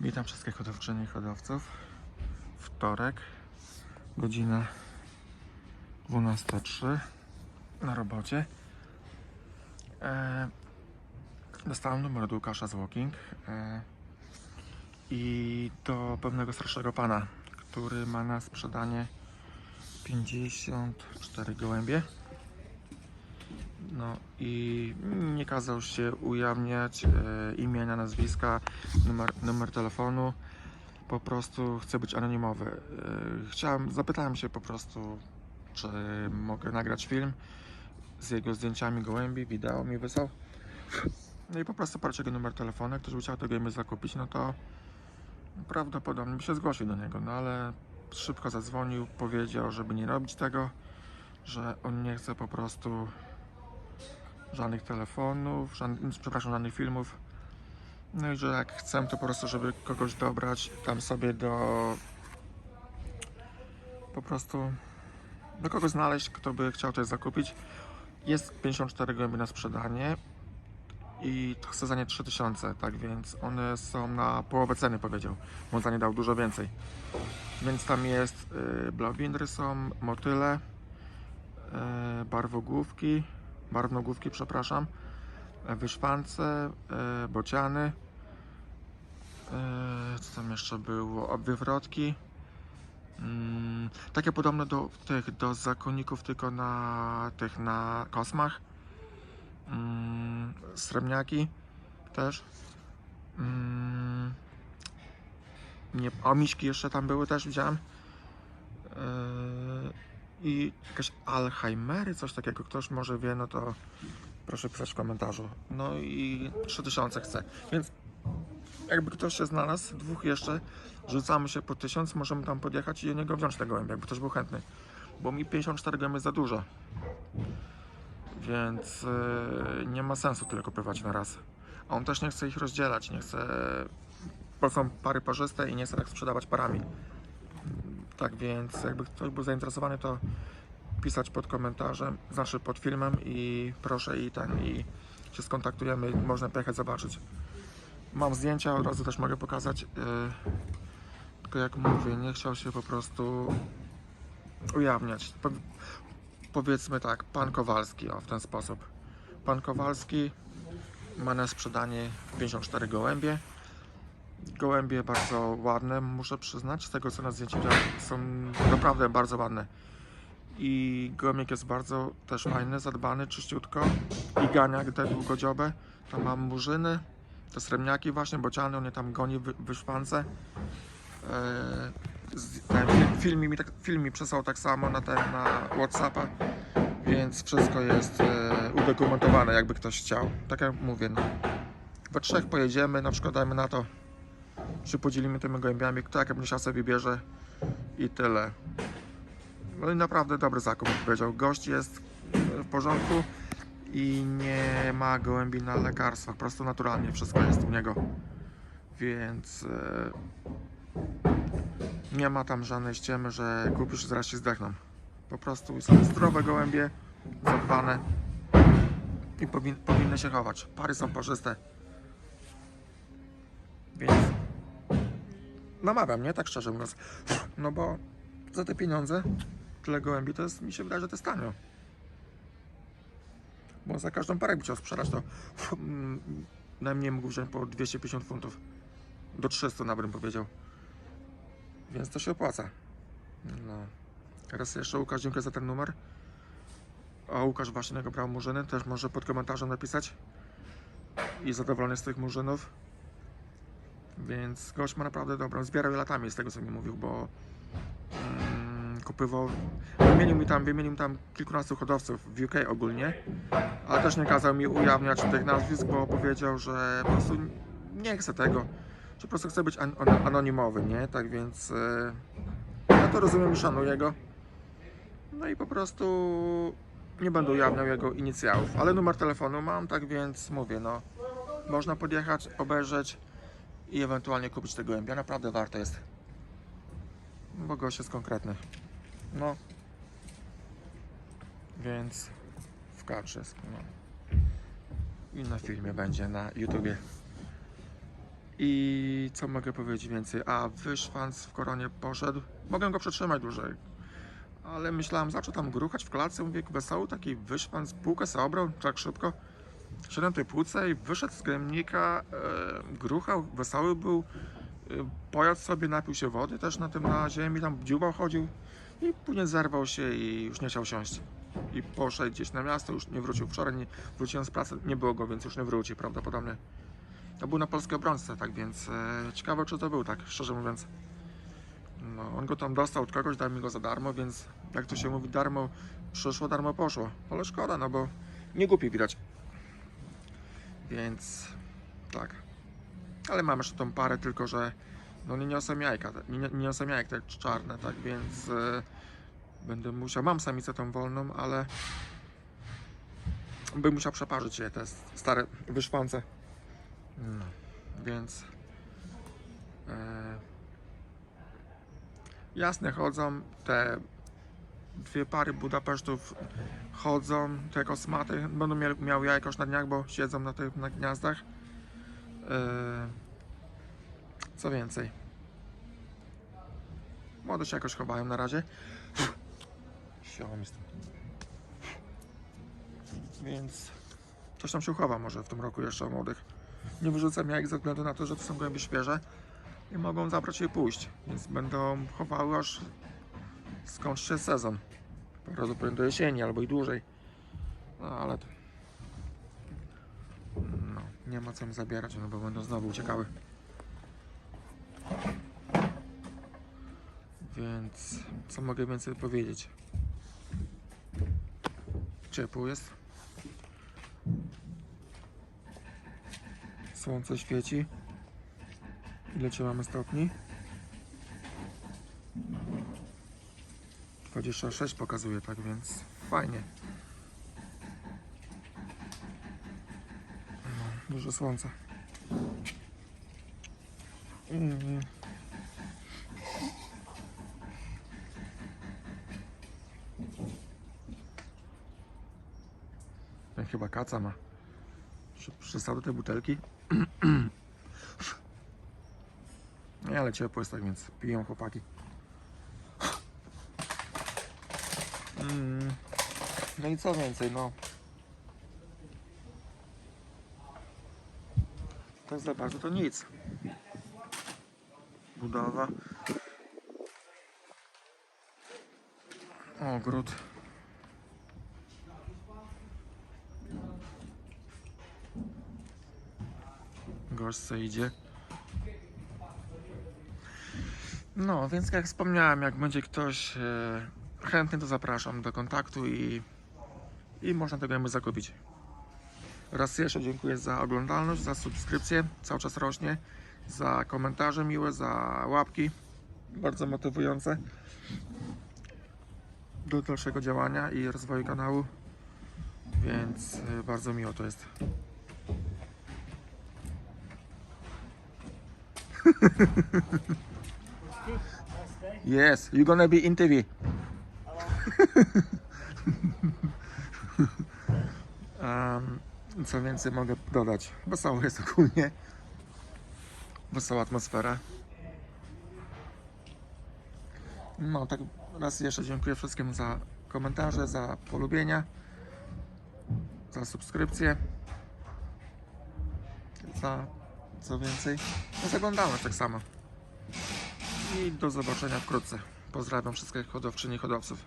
Witam wszystkich hodowczyni i hodowców. Wtorek, godzina 12.03 na robocie. E, dostałem numer od Łukasza z Walking e, i do pewnego starszego pana, który ma na sprzedanie 54 gołębie. No i nie kazał się ujawniać e, imienia, nazwiska, numer, numer telefonu. Po prostu chcę być anonimowy. E, chciałem, zapytałem się po prostu, czy mogę nagrać film z jego zdjęciami gołębi, wideo mi wysłał. No i po prostu patrzę jego numer telefonu, ktoś by chciał te gołębie zakupić, no to prawdopodobnie by się zgłosił do niego, no ale szybko zadzwonił, powiedział, żeby nie robić tego, że on nie chce po prostu żadnych telefonów, żadnych, przepraszam, żadnych filmów. No i że jak chcę, to po prostu, żeby kogoś dobrać tam sobie do po prostu do kogoś znaleźć, kto by chciał coś zakupić. Jest 54 gołębie na sprzedanie i to chce za nie 3000, tak więc one są na połowę ceny powiedział, bo za nie dał dużo więcej. Więc tam jest y, blawindry są, motyle, y, barwogłówki, barwnogłówki, przepraszam, e, wyszwance, e, bociany, e, co tam jeszcze było, obwywrotki, mm, takie podobne do tych, do zakonników, tylko na tych, na kosmach, mm, srebrniaki też, mm, nie, o miśki jeszcze tam były też, widziałem, i jakieś Alzheimery, coś takiego, ktoś może wie, no to proszę pisać w komentarzu. No i 3000 chcę, więc jakby ktoś się znalazł, dwóch jeszcze, rzucamy się po 1000, możemy tam podjechać i do niego wziąć te gołębie, jakby ktoś był chętny. Bo mi 54 gołębie za dużo. Więc yy, nie ma sensu tyle kupywać na raz. A on też nie chce ich rozdzielać, nie chce, bo są pary parzyste i nie chce tak sprzedawać parami. Tak więc jakby ktoś był zainteresowany, to pisać pod komentarzem, znaczy pod filmem i proszę i ten i się skontaktujemy, można pojechać zobaczyć. Mam zdjęcia, od razu też mogę pokazać. Yy, tylko jak mówię, nie chciał się po prostu ujawniać. Po, powiedzmy tak, pan Kowalski, o w ten sposób. Pan Kowalski ma na sprzedanie 54 gołębie. Gołębie bardzo ładne, muszę przyznać, z tego co na zdjęciu są naprawdę bardzo ładne. I gołębiek jest bardzo też fajny, zadbany, czyściutko. I ganiak te długodziobe, tam mam murzyny, te srebrniaki właśnie, bociany, on je tam goni wy, wyszwance. Film, film, mi tak, film mi przesłał tak samo na, ten, na Whatsappa, więc wszystko jest e, udokumentowane, jakby ktoś chciał. Tak jak mówię, no. we trzech pojedziemy, na przykład dajmy na to, się podzielimy tymi gołębiami, kto jak mniejsza sobie wybierze i tyle. No i naprawdę dobry zakup, jak powiedział. Gość jest w porządku i nie ma gołębi na lekarstwach, po prostu naturalnie wszystko jest u niego. Więc e, nie ma tam żadnej ściemy, że kupisz zaraz się zdechną. Po prostu są zdrowe gołębie, zadbane i powin, powinny się chować. Pary są parzyste. Więc namawiam, nie? Tak szczerze mówiąc. No bo za te pieniądze, tyle gołębi, to jest, mi się wydaje, że to jest tanio. Bo za każdą parę, jakby chciał sprzedać, to mm, najmniej mógł wziąć po 250 funtów. Do 300 nawet bym powiedział. Więc to się opłaca. No. Teraz jeszcze Łukasz, dziękuję za ten numer. A Łukasz właśnie niego brał murzyny, też może pod komentarzem napisać. I zadowolony z tych murzynów. Więc gość ma naprawdę dobrą. Zbierał latami z tego co mi mówił, bo mm, kupywał. Wymienił mi tam, wymienił mi tam kilkunastu hodowców w UK ogólnie, ale też nie kazał mi ujawniać tych nazwisk, bo powiedział, że po prostu nie chce tego. Że po prostu chce być an- anonimowy, nie? Tak więc yy, ja to rozumiem i szanuję go. No i po prostu nie będę ujawniał jego inicjałów, ale numer telefonu mam, tak więc mówię, no można podjechać, obejrzeć i ewentualnie kupić te gołębia. Naprawdę warto jest. Bo gość jest konkretny. No. Więc w kadrze. No. I na filmie będzie na YouTubie. I co mogę powiedzieć więcej? A, wyszwanc w koronie poszedł. Mogę go przetrzymać dłużej. Ale myślałem, zaczął tam gruchać w klatce, mówię, wesoły taki wyszwanc, półkę sobie obrał, tak szybko. Szedłem tej płuce i wyszedł z gremnika, e, gruchał, wesoły był. E, pojadł sobie, napił się wody też na tym na ziemi, tam dziubał chodził. I później zerwał się i już nie chciał siąść. I poszedł gdzieś na miasto, już nie wrócił. Wczoraj nie, wróciłem z pracy, nie było go, więc już nie wróci prawdopodobnie. To był na polskiej obrońce, tak więc e, ciekawe czy to był tak, szczerze mówiąc. No, on go tam dostał od kogoś, dał mi go za darmo, więc jak to się mówi, darmo przyszło, darmo poszło. Ale szkoda, no bo nie głupi widać. Więc tak. Ale mam jeszcze tą parę, tylko że no nie niosą jajka, te- nie, nie niosą jajek te czarne, tak więc e, będę musiał, mam samicę tą wolną, ale bym musiał przeparzyć je, te stare wyszwance. No, więc e, jasne chodzą, te dwie pary Budapesztów chodzą, te kosmaty będą miał, miały jajko na dniach, bo siedzą na tych na gniazdach. E, co więcej? Młode się jakoś chowają na razie. Z tym. Więc coś tam się chowa może w tym roku jeszcze o młodych. Nie wyrzucam jajek ze względu na to, że to są gołębie świeże i mogą zabrać je pójść. Więc będą chowały aż skończy się sezon. Prawdopodobnie do jesieni albo i dłużej. No ale to... No, nie ma co im zabierać, no bo będą znowu uciekały. Więc co mogę więcej powiedzieć? Ciepło jest. Słońce świeci. Ile cię mamy stopni? 26 pokazuje, tak więc fajnie. No, dużo słońca. Mm. Ten chyba kaca ma. Przy- Przystał do tej butelki. Nie, ale ciepło jest tak więc piją chłopaki. No i co więcej, no. Tak za bardzo to nic. Budowa. Ogród. Gość co idzie. No, więc jak wspomniałem, jak będzie ktoś e, chętny, to zapraszam do kontaktu i, i można tego jakby zakupić. Raz jeszcze dziękuję za oglądalność, za subskrypcję, cały czas rośnie, za komentarze miłe, za łapki, bardzo motywujące do dalszego działania i rozwoju kanału, więc e, bardzo miło to jest. Yes, you're gonna be in TV. Em, co więcej mogę dodać? Wesoło jest ogólnie. Wesoła atmosfera. No, tak raz jeszcze dziękuję wszystkim za komentarze, za polubienia, za subskrypcję, za co więcej, za zaglądalność tak samo. I do zobaczenia wkrótce. Pozdrawiam wszystkich hodowczyni i hodowców.